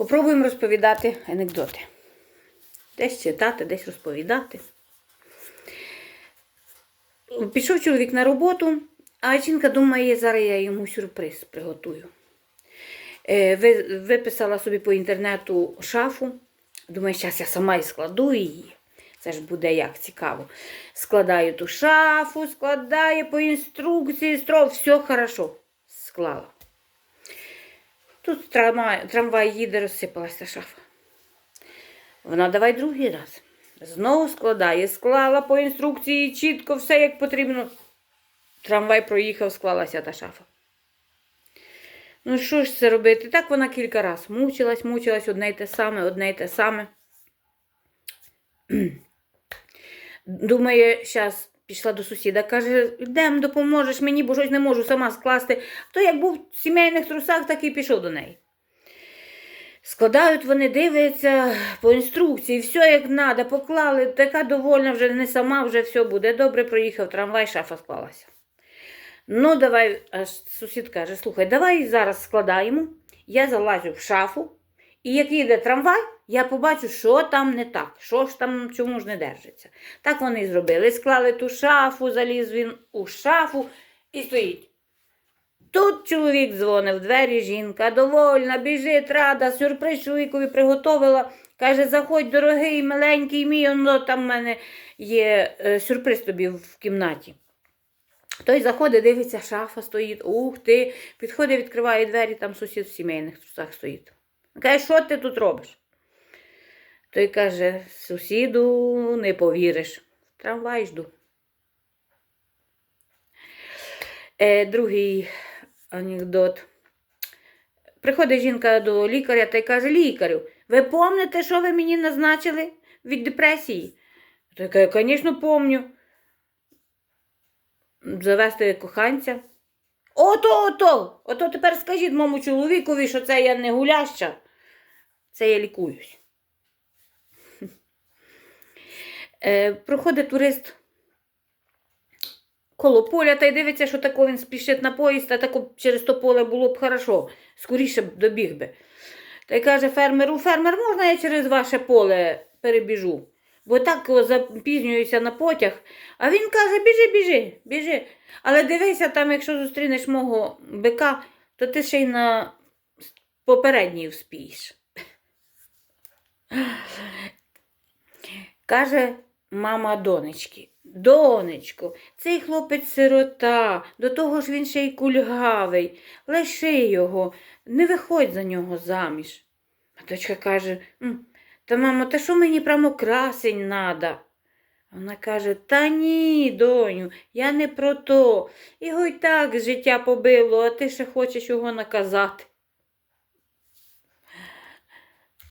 Попробуємо розповідати анекдоти. Десь читати, десь розповідати. Пішов чоловік на роботу, а жінка думає, зараз я йому сюрприз приготую. Е, Виписала собі по інтернету шафу. Думаю, зараз я сама і складу її. Це ж буде як цікаво. Складаю ту шафу, складає по інструкції, все хорошо. Склала. Тут трамвай, їде, розсипалася шафа. Вона давай другий раз. Знову складає, склала по інструкції чітко все як потрібно. Трамвай проїхав, склалася та шафа. Ну, що ж це робити? Так вона кілька разів мучилась, мучилась одне й те саме, одне й те саме. Думає, зараз пішла до сусіда, каже, йдем, допоможеш мені, бо щось не можу сама скласти. То як був в сімейних трусах, так і пішов до неї. Складають вони, дивляться по інструкції, все як треба, поклали, така довольна вже не сама, вже все буде добре, проїхав трамвай, шафа склалася. Ну, давай, аж сусід каже, слухай, давай зараз складаємо. Я залазю в шафу, і як їде трамвай, я побачу, що там не так, що ж там чому ж не держиться. Так вони і зробили. Склали ту шафу, заліз він у шафу і стоїть. Тут чоловік дзвонив двері, жінка довольна, біжить, рада, сюрприз чоловікові приготовила. Каже, заходь, дорогий, миленький мій, ну, там в мене є е, сюрприз тобі в кімнаті. Той заходить, дивиться, шафа стоїть. Ух ти. Підходить, відкриває двері, там сусід в сімейних трусах стоїть. Каже, що ти тут робиш? Той каже, сусіду, не повіриш. Трамвай жду. Е, другий анекдот. Приходить жінка до лікаря та й каже, лікарю, ви пам'ятаєте, що ви мені назначили від депресії? Той каже, звісно, помню. Завести коханця. Ото, ото! Ото тепер скажіть моєму чоловікові, що це я не гуляща, це я лікуюсь. Е, проходить турист коло поля та й дивиться, що тако він спішить на поїзд, а тако через то поле було б хорошо, скоріше б добіг би. Та й каже фермеру, фермер, можна я через ваше поле перебіжу? Бо так запізнююся на потяг. А він каже, біжи, біжи, біжи. Але дивися, там, якщо зустрінеш мого бика, то ти ще й на попередній вспієш. Каже мама донечки. Донечко, цей хлопець сирота, до того ж він ще й кульгавий. Лиши його, не виходь за нього заміж. А дочка каже, «М, та мамо, та що мені прямо красень надо? Вона каже, та ні, доню, я не про то. Його й так життя побило, а ти ще хочеш його наказати.